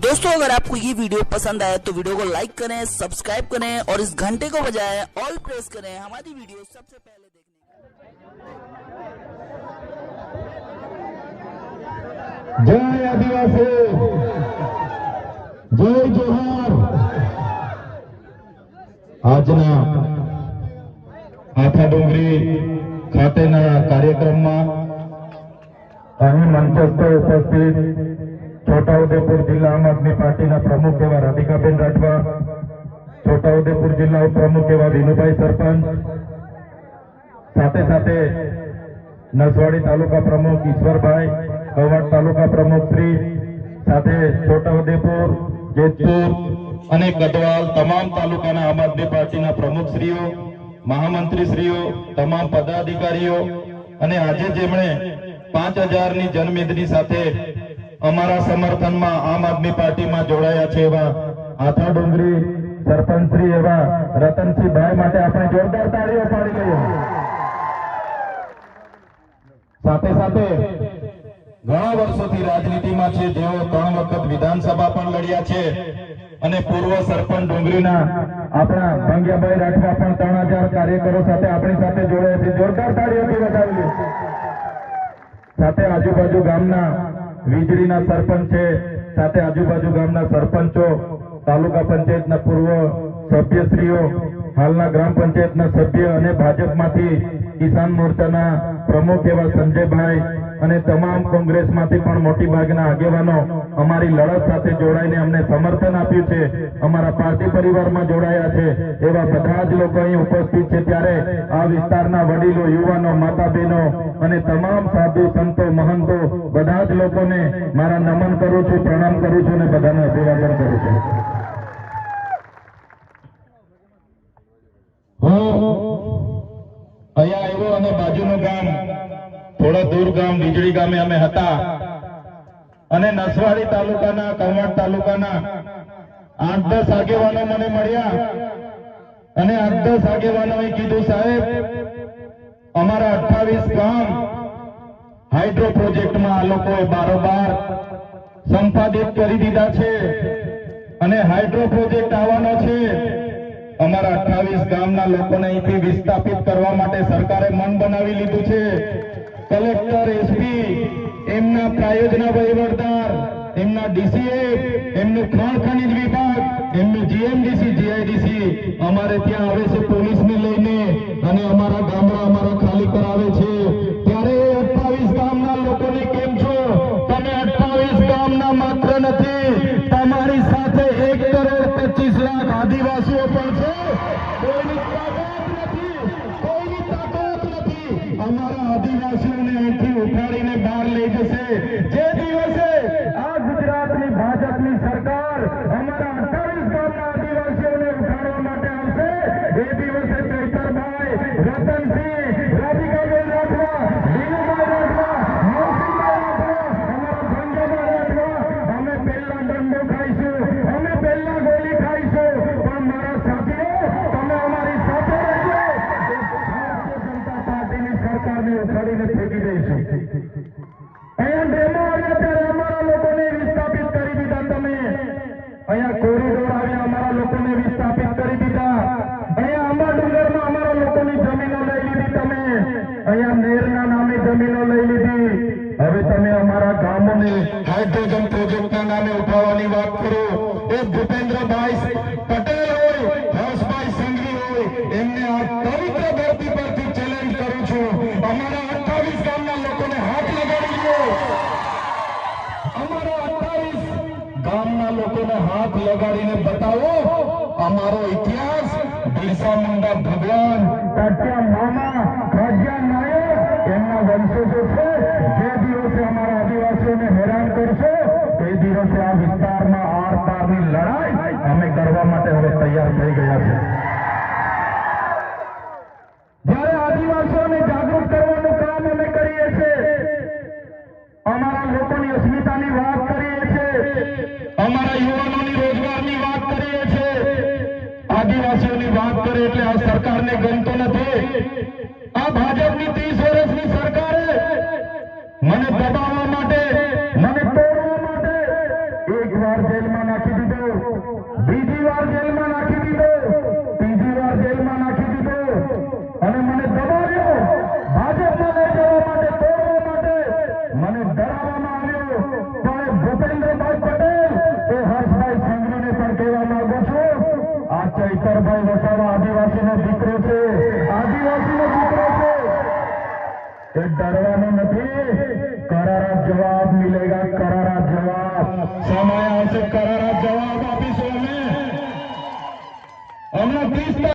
दोस्तों अगर आपको ये वीडियो पसंद आए तो वीडियो को लाइक करें सब्सक्राइब करें और इस घंटे को बजाएं ऑल प्रेस करें हमारी वीडियो सबसे पहले देखने જય આદિવાસી જય જોહાર આજના આથા ડુંગરી ખાતેના કાર્યક્રમમાં અહીં મંચસ્થ ઉપસ્થિત છોટાઉદેપુર જિલ્લા આમ આદમી પાર્ટીના પ્રમુખ એવા રાધિકાબેન રાઠવા, છોટાઉદેપુર જિલ્લા ઉપપ્રમુખ એવા વિનુભાઈ સરપંચ, સાથે સાથે નસવાડી તાલુકા પ્રમુખ ઈશ્વરભાઈ, કવાડ તાલુકા પ્રમુખ શ્રી, સાથે છોટાઉદેપુર, જેતપુર અને ગઢવાલ તમામ તાલુકાના આમ આદમી પાર્ટીના પ્રમુખશ્રીઓ મહામંત્રીશ્રીઓ, તમામ પદાધિકારીઓ અને આજે જેમણે પાંચ હજારની જનમેદની સાથે અમારા સમર્થનમાં આમ આદમી પાર્ટીમાં જોડાયા છે એવા આથા ડુંગરી સરપંચ એવા રતનસિંહ માટે આપણે જોરદાર તાળીઓ પાડી લઈએ. સાથે સાથે ઘણા વર્ષોથી રાજનીતિમાં છે, જેઓ ત્રણ વખત વિધાનસભા પણ લડ્યા છે અને પૂર્વ સરપંચ ડુંગરીના આપણા ભંગ્યાભાઈ રાઠવા પણ ત્રણ હજાર કાર્યકરો સાથે આપણી સાથે જોડાયા છે. જોરદાર તાળીઓથી વધાવી સાથે આજુબાજુ ગામના વીજળીના સરપંચ છે, સાથે આજુબાજુ ગામના સરપંચો, તાલુકા પંચાયતના પૂર્વ સભ્યશ્રીઓ, હાલના ગ્રામ પંચાયતના સભ્ય અને ભાજપમાંથી કિસાન મોરચાના પ્રમુખ એવા સંજયભાઈ અને તમામ કોંગ્રેસમાંથી પણ મોટી ભાગના આગેવાનો અમારી લડત સાથે જોડાઈને અમને સમર્થન આપ્યું છે. અમારા પાર્ટી પરિવારમાં જોડાયા છે. એવા બધા જ લોકો અહીં ઉપસ્થિત છે ત્યારે આ વિસ્તારના વડીલો, યુવાનો માતા બહેનો અને તમામ સાધુ, સંતો, મહંતો બધા જ લોકોને મારા નમન કરું છું, પ્રણામ કરું છું અને બધાને અભિવાદન કરું છું. અહીંયા આવ્યો અને બાજુનું ગામ થોડા ગામ, વીજળી ગામે અમે હતા. અને નસવાડી તાલુકાના કવાડ તાલુકાના આઠ દસ આગેવાનો મને મળ્યા. અને આઠ દસ આગેવાનોએ કીધું, સાહેબ, અમારા અઠાવીસ ગામ હાઇડ્રો પ્રોજેક્ટમાં આ લોકોએ બારોબાર સંપાદિત કરી દીધા છે અને હાઇડ્રો પ્રોજેક્ટ આવવાનો છે. અમારા અઠાવીસ ગામના લોકોને અહીંથી વિસ્થાપિત કરવા માટે સરકારે મન બનાવી લીધું છે. કલેક્ટર એસપી એમના પ્રાયોજના વહીવટદાર, એમના ડીસીએ એમનું ખાણ ખનિજ વિભાગ, એમનું જીએમડીસી જીઆઈડીસી અમારે ત્યાં આવે છે પોલીસને લઈને અને અમારા ગામડા અમારા ખાલી કરાવે છે. ત્યારે અઠ્ઠાવીસ ગામના લોકોને કેમ છો? તમે અઠ્ઠાવીસ ગામના માત્ર નથી, તમારી સાથે એક કરોડ પચીસ લાખ આદિવાસીઓ પણ છે. કોઈની તાકાત નથી, કોઈની તાકાત નથી. અમારા આદિવાસીઓને અહીંથી જમીનો લઈ લીધી તમે. અહીંયા નેરના નામે જમીનો લઈ લીધી. હવે તમે અમારા ગામોને હાઇડ્રોજન પ્રોજેક્ટના નામે ઉઠાવવાની વાત કરો. એ ભૂપેન્દ્રભાઈ લોકોને હાથ લગાડીને બતાવો. અમારો ઇતિહાસ બિરસા મુંડા ભગવાન તાત્યા મામા, ખાજિયા નાયક, એમના વંશજો છે. જે દિવસે અમારા આદિવાસીઓને હેરાન કરશો, તે દિવસે આ વિસ્તારમાં આર પારની લડાઈ અમે કરવા માટે હવે તૈયાર થઈ ગયા વાત કરે એટલે આ સરકારને ગમતો નથી. આ ભાજપની ત્રીસ શંકરભાઈ વસાવા આદિવાસીનો દીકરો છે. આદિવાસીનો દીકરો છે. એ ડરવાનું નથી. કરારા જવાબ મિલેગા, કરારા જવાબ. સમય આવશે, કરારા જવાબ આપીશું અમે. હમણાં ત્રીસ